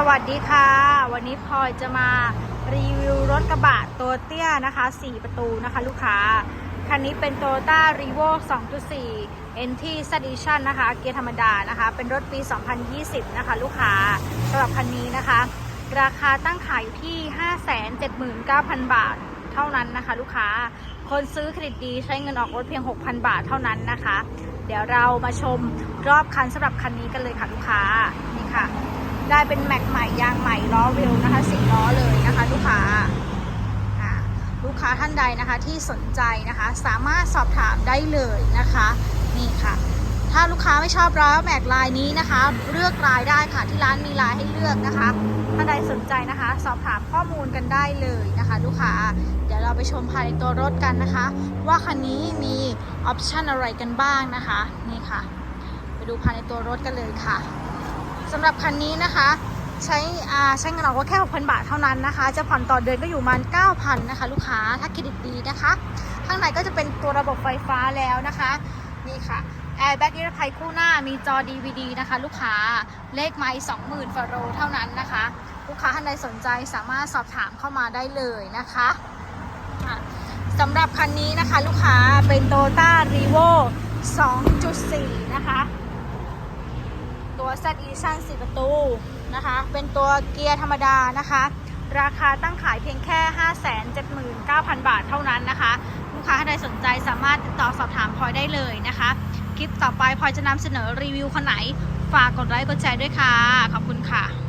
สวัสดีค่ะ วันนี้พลอยจะมารีวิวรถกระบะตัวเตี้ยนะคะ 4 ประตูนะคะลูกค้า คันนี้เป็น Toyota r e v o 2.4 NT Edition นะคะ เกียร์ธรรมดานะคะ เป็นรถปี 2020 นะคะ ลูกค้าสำหรับคันนี้นะคะ ราคาตั้งขายอยู่ที่ 579,000 บาทเท่านั้นนะคะ ลูกค้า คนซื้อเครดิตดีใช้เงินออกรถเพียง 6,000 บาทเท่านั้นนะคะ เดี๋ยวเรามาชมรอบคันสำหรับคันนี้กันเลยค่ะลูกค้านี่ค่ะ ได้เป็นแม็กใหม่ยางใหม่ล้อเวลนะคะสีล้อเลยนะคะ ลูกค้าอ่าลูกค้าท่านใดนะคะที่สนใจนะคะ สามารถสอบถามได้เลยนะคะนี่ค่ะ ถ้าลูกค้าไม่ชอบล้อแม็กลายนี้นะคะ เลือกลายได้ค่ะที่ร้านมีลายให้เลือกนะคะท่านใดสนใจนะคะ สอบถามข้อมูลกันได้เลยนะคะ ลูกค้าเดี๋ยวเราไปชมภายในตัวรถกันนะคะ ว่าคันนี้มีออปชันอะไรกันบ้างนะคะนี่ค่ะ ไปดูภายในตัวรถกันเลยค่ะ สำหรับคันนี้นะคะ ใช้อ่าใช้เงินออกรถแค่ 6,000 บาทเท่านั้นนะคะ จะผ่อนต่อเดือนก็อยู่ประมาณ9,000นะคะ ลูกค้าถ้าเครดิตดีนะคะ ข้างในก็จะเป็นตัวระบบไฟฟ้าแล้วนะคะ นี่ค่ะแอร์แบ็กนิรภัยคู่หน้ามีจอ DVD นะคะ ลูกค้าเลขไม้20,000ฟาโรเท่านั้นนะคะ ลูกค้าท่านใดสนใจสามารถสอบถามเข้ามาได้เลยนะคะอะสำหรับคันนี้นะคะ ลูกค้าเป็น Toyota r e v o 2.4 นะคะ ตัว Z Edition 4ประตูนะคะ เป็นตัวเกียร์ธรรมดานะคะ ราคาตั้งขายเพียงแค่ 579,000 บาทเท่านั้นนะคะ ลูกค้าท่านใดสนใจสามารถติดต่อสอบถามพลอยได้เลยนะคะ คลิปต่อไปพลอยจะนำเสนอรีวิวคนไหน ฝากกดไลค์กดแชร์ด้วยค่ะ ขอบคุณค่ะ